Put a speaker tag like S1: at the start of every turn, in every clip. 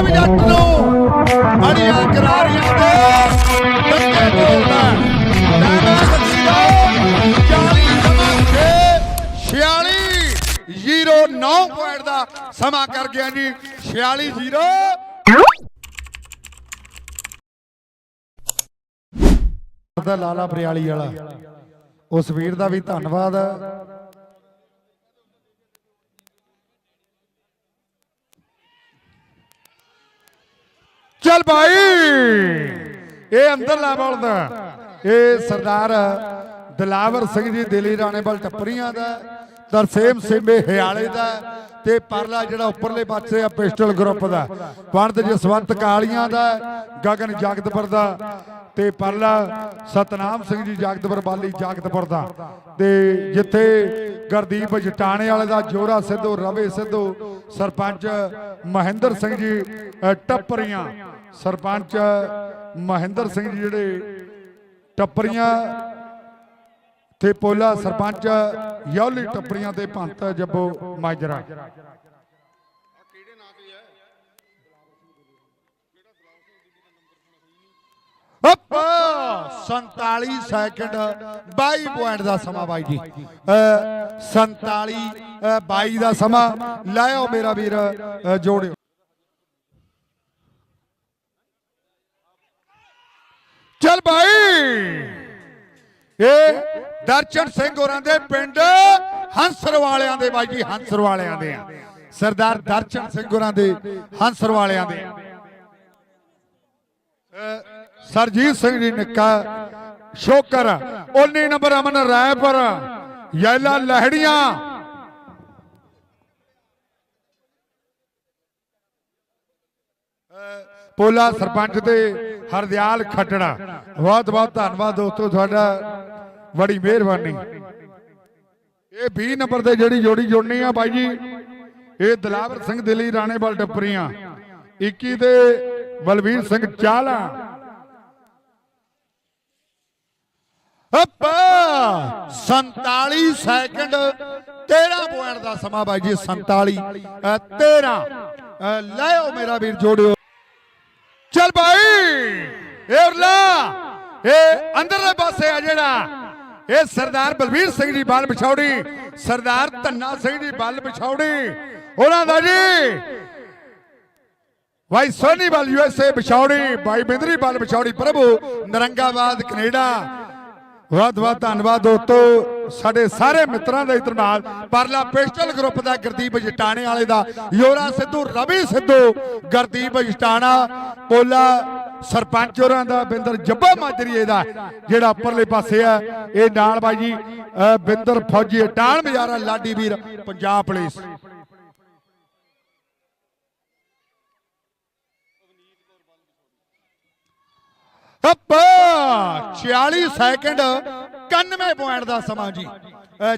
S1: ਪੰਜਾਬ ਜੱਟ ਨੂੰ ਬੜੀਆਂ ਕਰਾਰੀਆਂ ਦੇ ਡੱਕੇ ਬੋਲਦਾ ਟਾਈਮ ਹੈ 40 ਸਮਾਂ 46 09 ਪੁਆਇੰਟ ਦਾ ਸਮਾਂ ਕਰ ਗਿਆ ਜੀ। 46 0
S2: ਦਾ ਲਾਲਾ ਬਰਿਆਲੀ ਵਾਲਾ। ਉਸ ਵੀਰ ਦਾ ਵੀ ਧੰਨਵਾਦ। ਚੱਲ ਭਾਈ। ਇਹ ਅੰਦਰਲਾ ਬੋਲਦਾ ਇਹ ਸਰਦਾਰ ਦਿਲਾਵਰ ਸਿੰਘ ਜੀ, ਦਿੱਲੀ ਰਾਣੇਵਾਲ ਟੱਪਰੀਆਂ ਦਾ, ਤਰਸੇਮ ਸਿੰਘੇ ਹਿਆਲੇ ਦਾ ਤੇ ਪਰਲਾ ਜਿਹੜਾ ਉੱਪਰਲੇ ਪਾਸੇ ਆ ਪਿਸਟਲ ਗਰੁੱਪ ਦਾ। ਪੰਡਤ ਜਸਵੰਤ ਕਾਲੀਆਂ ਦਾ, ਗਗਨ ਜਗਤਪੁਰ ਦਾ। ਤੇ ਪਰਲਾ ਸਤਨਾਮ ਸਿੰਘ ਜੀ ਜਗਤਪੁਰ ਬਾਲੀ ਜਗਤਪੁਰ ਦਾ। ਤੇ ਜਿੱਥੇ ਗੁਰਦੀਪ ਜਟਾਣੇ ਵਾਲੇ ਦਾ ਜੋਰਾ ਸਿੱਧੂ, ਰਵੇ ਸਿੱਧੂ, ਸਰਪੰਚ ਮਹਿੰਦਰ ਸਿੰਘ ਜੀ ਟੱਪਰੀਆਂ। ਸਰਪੰਚ ਮਹਿੰਦਰ ਸਿੰਘ ਜੀ ਜਿਹੜੇ ਟੱਪਰੀਆਂ ਤੇ ਪੋਲਾ ਸਰਪੰਚ ਯੌਲੀ ਟੱਪਰੀਆਂ ਤੇ ਭੰਤ ਜੱਬੋ ਮਾਜਰਾ।
S1: ਹੱਪ 47 ਸੈਕਿੰਡ 22 ਪੁਆਇੰਟ ਦਾ ਸਮਾਂ ਬਾਈ ਜੀ। ਅ, 47 ਅ, 22 ਦਾ ਸਮਾਂ। ਲਾਇਓ ਮੇਰਾ ਵੀਰ ਜੋੜਿਓ। ਚੱਲ ਭਾਈ ਇਹ ਦਰਸ਼ਨ ਸਿੰਘ ਹੋਰਾਂ ਦੇ ਪਿੰਡ ਹੰਸਰ ਵਾਲਿਆਂ ਦੇ ਬਾਈ ਜੀ ਹੰਸਰ ਵਾਲਿਆਂ ਦੇ ਆ। ਸਰਦਾਰ ਦਰਸ਼ਨ ਸਿੰਘ ਹੋਰਾਂ ਦੇ ਹੰਸਰ ਵਾਲਿਆਂ ਦੇ
S2: ਸਰਜੀਤ ਸਿੰਘ ਜੀ ਨਿੱਕਾ ਸ਼ੋਕਰ 19 ਨੰਬਰ ਅਮਨ ਰਾਏਪੁਰ, ਯੈਲਾ ਲਹਿੜੀਆਂ। ਪੋਲਾ ਸਰਪੰਚ ਤੇ ਹਰਦਿਆਲ ਖੱਟੜਾ। ਬਹੁਤ ਬਹੁਤ ਧੰਨਵਾਦ ਦੋਸਤੋ, ਤੁਹਾਡਾ ਬੜੀ ਮਿਹਰਬਾਨੀ। ਇਹ 20 ਨੰਬਰ ਤੇ ਜਿਹੜੀ ਜੋੜੀ ਜੁੜਨੀ ਆ ਬਾਈ ਜੀ, ਇਹ ਦਲਾਵਰ ਸਿੰਘ ਦਿੱਲੀ ਰਾਣੇਵਾਲ ਟੱਪਰੀਆਂ। 21 ਤੇ ਬਲਵੀਰ ਸਿੰਘ ਚਾਹਲਾ
S1: ਹੱਪ! 47 ਸੈਕਿੰਡ 13 ਪੁਆਇੰਟ ਦਾ ਸਮਾਂ ਬਾਈ ਜੀ 47 13 ਅ, ਮੇਰਾ ਵੀਰ ਜੋੜਿਓ।
S2: ਚੱਲ ਭਾਈ ਇਹ ਇਹ ਅੰਦਰਲੇ ਪਾਸੇ ਆ ਜਿਹੜਾ। ਇਹ ਸਰਦਾਰ ਬਲਵੀਰ ਸਿੰਘ ਦੀ ਬਾਲ ਵਿਛੌੜੀ ਸਰਦਾਰ ਧੰਨਾ ਸਿੰਘ ਦੀ ਬਾਲ ਵਿਛੌੜੀ ਉਹਨਾਂ ਦਾ ਜੀ ਭਾਈ ਸੋਨੀ ਬਲ ਯੂਐਸਏ ਵਿਛੌੜੀ ਭਾਈ ਬਿੰਦਰੀ ਬਲ ਵਿਛੌੜੀ ਪ੍ਰਭੂ ਨਰੰਗਾਬਾਦ ਕੈਨੇਡਾ। ਬਹੁਤ ਬਹੁਤ ਧੰਨਵਾਦ ਦੋਸਤੋ। ਸਾਡੇ ਸਾਰੇ ਮਿੱਤਰਾਂ ਦਾ ਧੰਨਵਾਦ ਪਰਲਾ ਪਿਸਟਲ ਗਰੁੱਪ ਦਾ ਗੁਰਦੀਪ ਜਟਾਣੇ ਵਾਲੇ ਦਾ, ਯੋਰਾ ਸਿੱਧੂ, ਰਵੀ ਸਿੱਧੂ, ਗੁਰਦੀਪ ਜਟਾਣਾ, ਪੋਲਾ ਸਰਪੰਚ ਹੋਰਾਂ ਦਾ, ਬਿੰਦਰ ਜੱਬਾ ਮਾਜਰੀਏ ਦਾ ਜਿਹੜਾ ਉੱਪਰਲੇ ਪਾਸੇ ਆ। ਇਹ ਨਾਲ ਬਾਈ ਜੀ ਬਿੰਦਰ ਫੌਜੀ ਟਾਣ ਬਜ਼ਾਰਾ, ਲਾਡੀ ਵੀਰ, ਪੰਜਾਬ ਪੁਲਿਸ।
S1: ਹੱਪ 46 ਸੈਕਿੰਡ 91 ਪੁਆਇੰਟ ਦਾ ਸਮਾਂ ਜੀ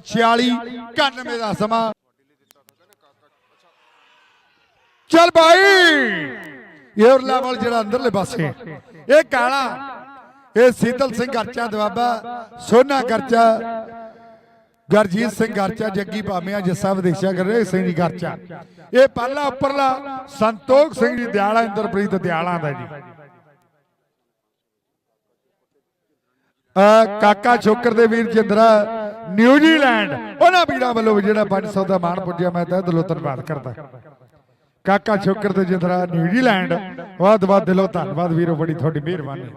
S1: 46 91 ਦਾ ਸਮਾਂ
S2: ਚੱਲ ਭਾਈ ਇਹ ਉਰਲਾ ਵਾਲ ਜਿਹੜਾ ਅੰਦਰਲੇ ਪਾਸੇ ਇਹ ਕਾਲਾ ਇਹ ਸੀਤਲ ਸਿੰਘ ਗਰਚਾ ਦਵਾਬਾ ਸੋਨਾ ਗਰਚਾ ਗਰਜੀਤ ਸਿੰਘ ਗਰਚਾ ਜੱਗੀ ਭਾਮਿਆ ਜੱਸਾ ਵਿਦੇਸ਼ਾ ਕਰ ਰਹੇ ਸਿੰਘ ਜੀ ਗਰਚਾ ਇਹ ਪਹਿਲਾ ਉੱਪਰਲਾ ਸੰਤੋਖ ਸਿੰਘ ਜੀ ਦਿਆਲਾ ਇੰਦਰਪ੍ਰੀਤ ਦਿਆਲਾ ਦਾ ਜੀ ਕਾਕਾ ਛੋਕਰ ਦੇ ਵੀਰ ਜਿੰਦਰਾ ਨਿਊਜ਼ੀਲੈਂਡ ਉਹਨਾਂ ਵੀਰਾਂ ਵੱਲੋਂ ਵੀ ਜਿਹੜਾ 500 ਦਾ ਮਾਣ ਪੁੱਜਿਆ, ਮੈਂ ਤਹਿ ਦਿਲੋਂ ਧੰਨਵਾਦ ਕਰਦਾ। ਕਾਕਾ ਛੋਕਰ ਤੇ ਜਿੰਦਰਾ ਨਿਊਜ਼ੀਲੈਂਡ ਬਹੁਤ ਬਹੁਤ ਦਿਲੋਂ ਧੰਨਵਾਦ ਵੀਰੋ, ਬੜੀ ਤੁਹਾਡੀ ਮਿਹਰਬਾਨੀ।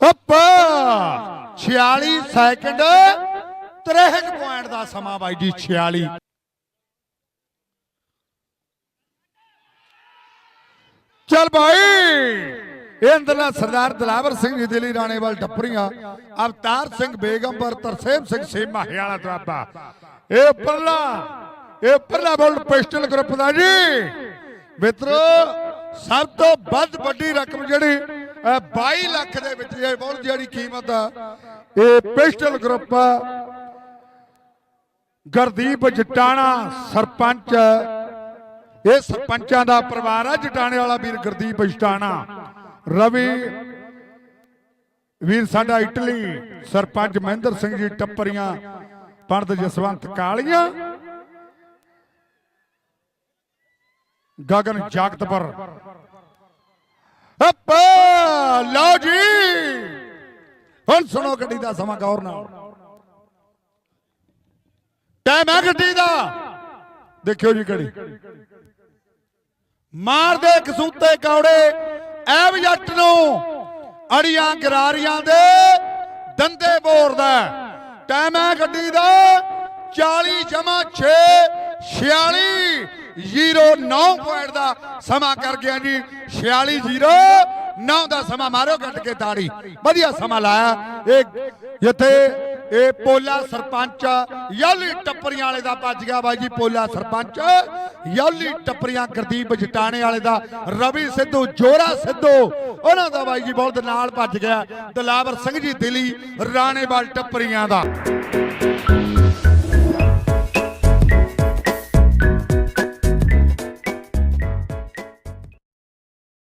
S1: ਹੱਪ 46 ਸੈਕਿੰਡ। 63 ਪੁਆਇੰਟ ਦਾ ਸਮਾਂ ਬਾਈ ਜੀ 46
S2: ਚੱਲ ਭਾਈ ਇਹ ਸਰਦਾਰ ਦਲਾਵਰ ਸਿੰਘ ਜੀ, ਦਿੱਲੀ ਰਾਣੇਵਾਲ ਟੱਪਰੀਆਂ। ਅਵਤਾਰ ਸਿੰਘ ਬੇਗਮਪੁਰ ਤਰਸੇਮ ਸਿੰਘ ਸੇਮਾ, ਹਿਆਲਾ ਦੁਆਬਾ। ਇਹ ਉੱਪਰਲਾ ਇਹ ਉੱਪਰਲਾ ਬੋਲ ਪਿਸਟਲ ਗਰੁੱਪ ਦਾ ਜੀ। ਮਿੱਤਰੋ, ਸਭ ਤੋਂ ਵੱਧ ਵੱਡੀ ਰਕਮ ਜਿਹੜੀ, ਅਹ 22 ਲੱਖ ਦੇ ਵਿੱਚ ਇਹ ਬੋਲ ਜਿਹੜੀ ਕੀਮਤ ਆ, ਇਹ ਪਿਸਟਲ ਗਰੁੱਪ ਗੁਰਦੀਪ ਜਟਾਣਾ, ਸਰਪੰਚ। ਇਹ ਸਰਪੰਚਾਂ ਦਾ ਪਰਿਵਾਰ ਆ, ਜਟਾਣੇ ਵਾਲਾ ਵੀਰ ਗੁਰਦੀਪ ਜਟਾਣਾ। ਰਵੀ, ਵੀਰ ਸਾਡਾ ਇਟਲੀ, ਸਰਪੰਚ ਮਹਿੰਦਰ ਸਿੰਘ ਜੀ ਟੱਪਰੀਆਂ ਪੰਡਤ ਜਸਵੰਤ ਕਾਲੀਆਂ। ਗਗਨ ਜਾਗਤਪੁਰ। ਅੱਪ, ਲਓ ਜੀ। ਹੁਣ ਸੁਣੋ ਗੱਡੀ ਦਾ ਸਮਾਂ ਗੌਰ ਨਾਲ। ਟਾਈਮ ਹੈ ਗੱਡੀ ਦਾ। ਦੇਖਿਓ ਜੀ ਘੜੀ। ਮਾਰਦੇ ਕਸੂਤੇ ਕੌੜੇ ਐਵ ਜੱਟ ਨੂੰ ਅੜੀਆਂ ਗਰਾਰੀਆਂ ਦੇ ਦੰਦੇ ਬੋਰਦਾ ਟਾਈਮ ਹੈ ਗੱਡੀ ਦਾ 40 ਜਮਾ 6 46 09 ਪੁਆਇੰਟ ਦਾ ਸਮਾਂ ਕਰ ਗਿਆ ਜੀ। 46 09 ਦਾ ਸਮਾਂ ਮਾਰੋ ਕੱਟ ਕੇ ਤਾੜੀ। ਵਧੀਆ ਸਮਾਂ ਲਾਇਆ। ਇਹ ਜਿੱਥੇ ਇਹ ਪੋਲਾ ਸਰਪੰਚ ਯਾਲੀ ਟੱਪਰੀਆਂ ਵਾਲੇ ਦਾ ਭੱਜ ਗਿਆ ਬਾਈ ਜੀ, ਪੋਲਾ ਸਰਪੰਚ। ਯਾਲੀ ਟੱਪਰੀਆਂ ਗੁਰਦੀਪ ਜਟਾਣੇ ਵਾਲੇ ਦਾ, ਰਵੀ ਸਿੱਧੂ, ਜੋਰਾ ਸਿੱਧੂ। ਉਹਨਾਂ ਦਾ ਬਾਈ ਜੀ ਬੋਲਦ ਨਾਲ ਭੱਜ ਗਿਆ। ਦਲਾਵਰ ਸਿੰਘ ਜੀ ਦਿੱਲੀ, ਰਾਣੇਵਾਲ ਟੱਪਰੀਆਂ ਦਾ।